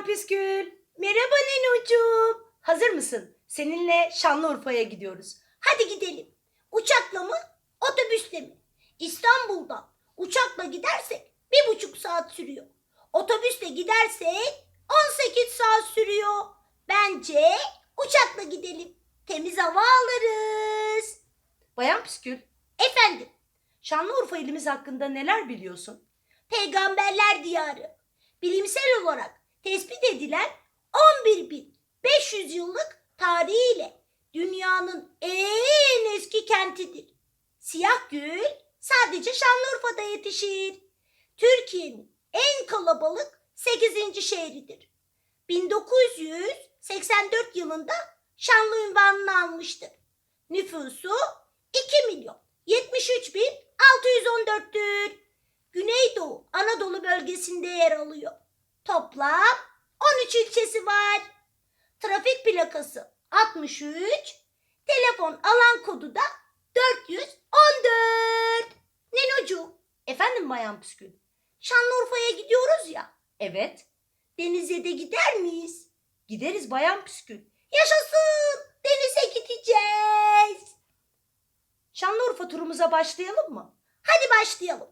Bayan Püskül. Merhaba Nenocuğum. Hazır mısın? Seninle Şanlıurfa'ya gidiyoruz. Hadi gidelim. Uçakla mı, otobüsle mi? İstanbul'dan uçakla gidersek bir buçuk saat sürüyor. Otobüsle gidersek 18 saat sürüyor. Bence uçakla gidelim. Temiz hava alırız. Bayan Püskül, Efendim, Şanlıurfa ilimiz hakkında neler biliyorsun? peygamberler diyarı. Bilimsel olarak tespit edilen 11.500 yıllık tarihiyle dünyanın en eski kentidir. Siyah gül sadece Şanlıurfa'da yetişir. Türkiye'nin en kalabalık 8. şehridir. 1984 yılında Şanlı ünvanını almıştır. Nüfusu 2 milyon 73 bin 614'tür. Güneydoğu Anadolu bölgesinde yer alıyor. Toplam 13 ilçesi var. Trafik plakası 63, telefon alan kodu da 414. Nenocuğum, Efendim Bayan Püskül? Şanlıurfa'ya gidiyoruz ya. Evet, Denize de gider miyiz? gideriz Bayan Püskül. Yaşasın! Denize gideceğiz. Şanlıurfa turumuza başlayalım mı? Hadi başlayalım.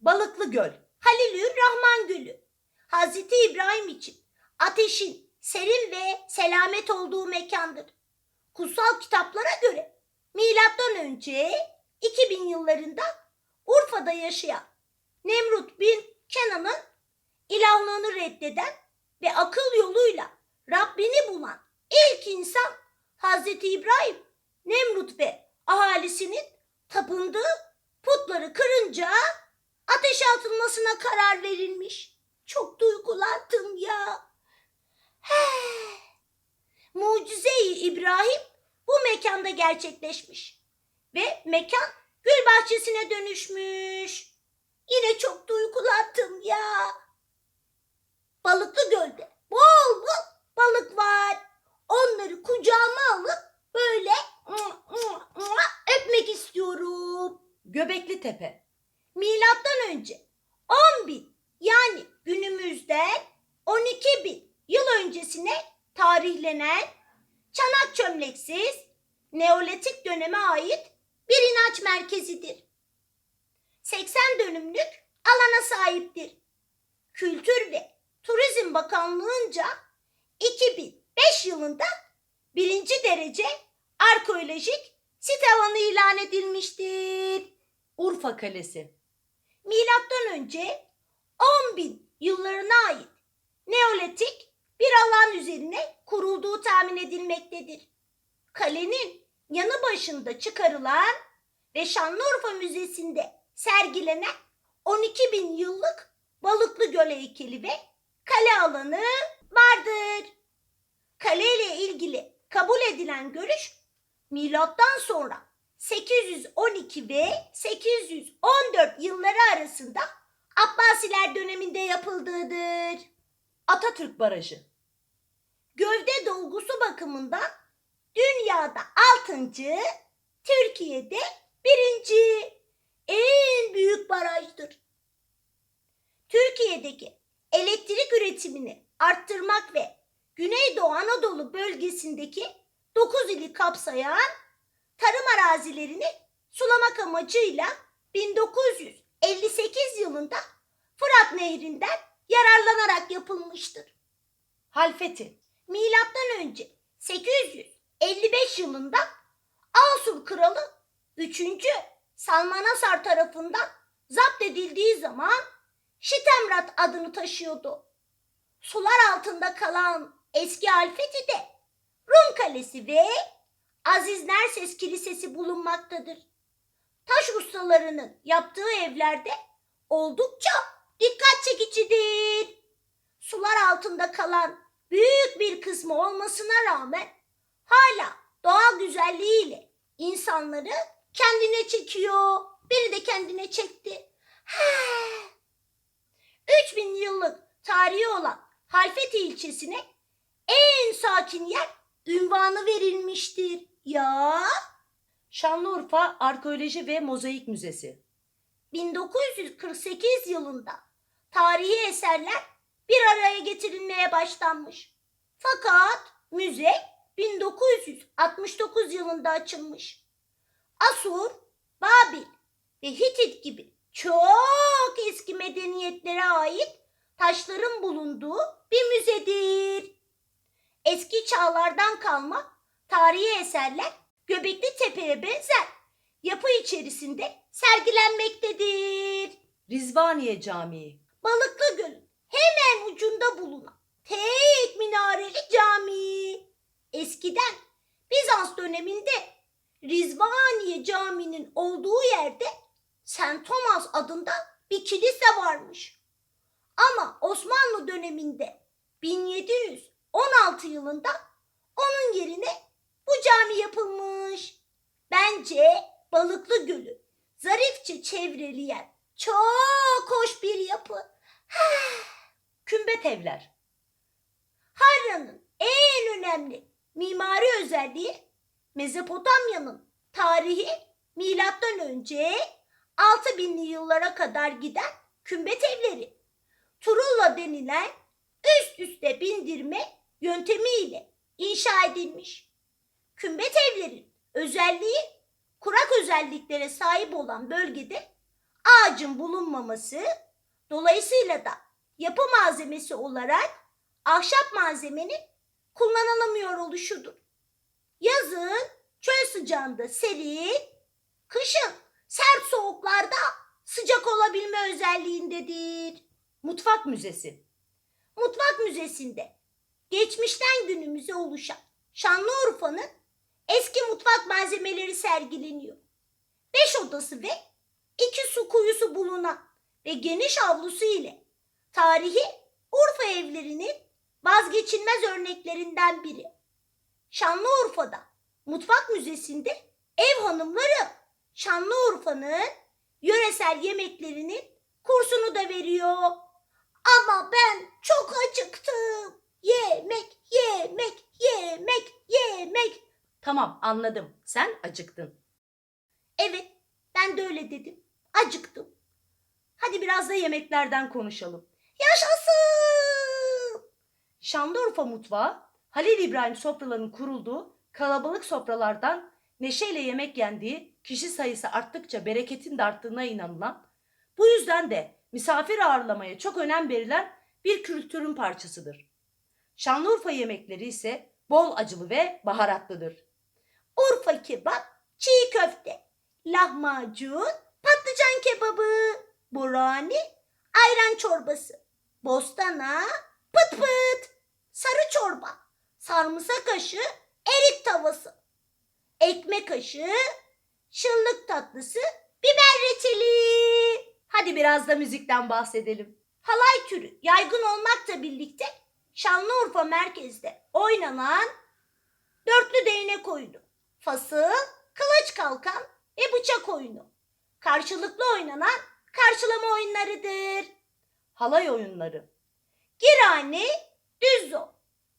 Balıklı Göl. Halilür Rahman Gölü. Hazreti İbrahim için ateşin serin ve selamet olduğu mekandır. Kutsal kitaplara göre milattan önce 2000 yıllarında Urfa'da yaşayan Nemrut bin Kenan'ın ilahlığını reddeden ve akıl yoluyla Rabbini bulan ilk insan Hazreti İbrahim, Nemrut ve ahalisinin tapındığı putları kırınca ateşe atılmasına karar verilmiş. Çok duygulandım ya. He. Mucize-i İbrahim bu mekanda gerçekleşmiş. Ve mekan gül bahçesine dönüşmüş. Yine çok duygulandım ya. Balıklı gölde bol bol balık var. Onları kucağıma alıp böyle öpmek istiyorum. Göbekli Tepe. Milattan önce 10 bin yani günümüzden 12 bin yıl öncesine tarihlenen çanak çömleksiz Neolitik döneme ait bir inanç merkezidir. 80 dönümlük alana sahiptir. Kültür ve Turizm Bakanlığı'nca 2005 yılında birinci derece arkeolojik sit alanı ilan edilmiştir. Urfa Kalesi. Milattan önce 10 bin yıllarına ait Neolitik bir alan üzerine kurulduğu tahmin edilmektedir. Kalenin yanı başında çıkarılan ve Şanlıurfa Müzesi'nde sergilenen 12 bin yıllık Balıklı Göl heykeli ve kale alanı vardır. Kale ile ilgili kabul edilen görüş milattan sonra 812 ve 814 yılları arasında Abbasiler döneminde yapıldığıdır. Atatürk Barajı. Gövde dolgusu bakımından dünyada 6. Türkiye'de birinci en büyük barajdır. Türkiye'deki elektrik üretimini arttırmak ve Güneydoğu Anadolu bölgesindeki 9 ili kapsayan tarım arazilerini sulamak amacıyla 1958 yılında Fırat Nehri'nden yararlanarak yapılmıştır. Halfeti. Milattan önce 855 yılında Asur kralı 3. Salmanasar tarafından zapt edildiği zaman Şitemrat adını taşıyordu. Sular altında kalan eski Alfeti de Rum Kalesi ve Aziz Nerses Kilisesi bulunmaktadır. Taş ustalarının yaptığı evlerde oldukça dikkat çekicidir. Sular altında kalan büyük bir kısmı olmasına rağmen hala doğal güzelliğiyle insanları kendine çekiyor. Beni de kendine çekti. He. 3000 yıllık tarihi olan Halfeti ilçesine en sakin yer ünvanı verilmiştir. Ya Şanlıurfa Arkeoloji ve Mozaik Müzesi. 1948 yılında tarihi eserler bir araya getirilmeye başlanmış. Fakat müze 1969 yılında açılmış. Asur, Babil ve Hitit gibi çok eski medeniyetlere ait taşların bulunduğu bir müzedir. Eski çağlardan kalma tarihi eserler Göbekli Tepe'ye benzer yapı içerisinde sergilenmektedir. Rizvaniye Camii. Balıklı Göl'ün hemen ucunda bulunan tek minareli cami. Eskiden Bizans döneminde Rizvaniye Camii'nin olduğu yerde St. Thomas adında bir kilise varmış. Ama Osmanlı döneminde 1716 yılında onun yerine bu cami yapılmış. Bence Balıklı Gölü zarifçe çevreleyen çok hoş bir yapı. Kümbet evler. Harran'ın en önemli mimari özelliği Mezopotamya'nın tarihi milattan önce 6000'li yıllara kadar giden kümbet evleri. Turulla denilen üst üste bindirme yöntemiyle inşa edilmiş. Kümbet evlerin özelliği kurak özelliklere sahip olan bölgede ağacın bulunmaması, dolayısıyla da yapı malzemesi olarak ahşap malzemenin kullanılamıyor oluşudur. Yazın çöl sıcağında serin, kışın sert soğuklarda sıcak olabilme özelliğindedir. Mutfak müzesi. Mutfak Müzesi'nde geçmişten günümüze oluşan Şanlıurfa'nın eski mutfak malzemeleri sergileniyor. Beş odası ve iki su kuyusu bulunan ve geniş avlusu ile tarihi Urfa evlerinin vazgeçilmez örneklerinden biri. Şanlıurfa'da Mutfak Müzesi'nde ev hanımları Şanlıurfa'nın yöresel yemeklerinin kursunu da veriyor. Ama ben çok acıktım. Yemek, yemek, yemek, yemek. Tamam anladım. Sen acıktın. Evet, ben de öyle dedim. Acıktım. Hadi biraz da yemeklerden konuşalım. Yaşasın! Şanlıurfa mutfağı Halil İbrahim sofralarının kurulduğu kalabalık sofralardan neşeyle yemek yendiği kişi sayısı arttıkça bereketin de arttığına inanılan bu yüzden de misafir ağırlamaya çok önem verilen bir kültürün parçasıdır. Şanlıurfa yemekleri ise bol acılı ve baharatlıdır. Urfa kebap, çiğ köfte, lahmacun, patlıcan kebabı, burani, ayran çorbası, bostana, pıt pıt, sarı çorba, sarımsak aşı, erik tavası, ekmek aşı, şıllık tatlısı, biber reçeli. Hadi biraz da müzikten bahsedelim. Halay türü yaygın olmakla birlikte Şanlıurfa merkezde oynanan dörtlü değnek oyunu, fasıl, kılıç kalkan ve bıçak oyunu. Karşılıklı oynanan karşılama oyunlarıdır. Halay oyunları. Girane, düzzo,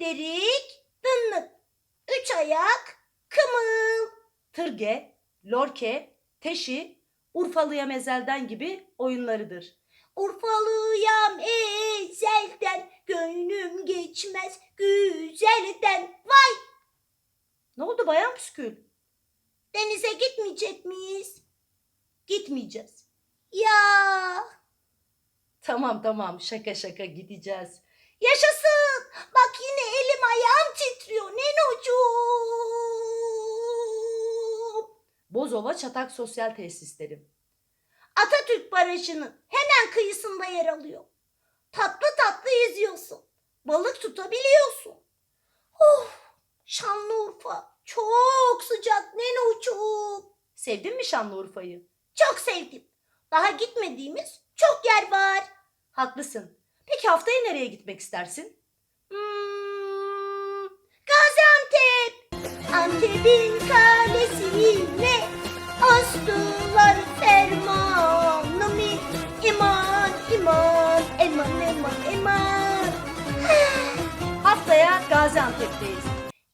derik, dınlık, üç ayak, kımıl. Tırge, lorke, teşi, Urfalıya mezelden gibi oyunlarıdır. Urfalıyam ezelden, gönlüm geçmez güzelden. Vay Ne oldu bayan püskül? denize gitmeyecek miyiz? Gitmeyeceğiz. Ya Tamam tamam şaka şaka gideceğiz. yaşasın. Bak yine elim ayağım titriyor Nenocuğum. Bozova Çatak Sosyal Tesisleri. Atatürk Barajı'nın hemen kıyısında yer alıyor. Tatlı tatlı yüzüyorsun. Balık tutabiliyorsun. Of Şanlıurfa çok sıcak Nenocuğum. Sevdin mi Şanlıurfa'yı? Çok sevdim. Daha gitmediğimiz çok yer var. Haklısın. Peki haftaya nereye gitmek istersin? Hmm, Gaziantep. Antep'in kalesine astılar fermanımı. İman, iman, eman, eman, eman. Haftaya Gaziantep'teyiz.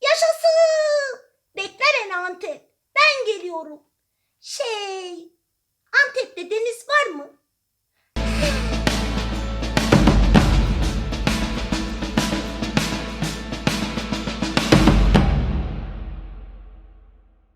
Yaşasın. Bekle beni Antep. Ben geliyorum. Şey, Antep'te deniz var mı?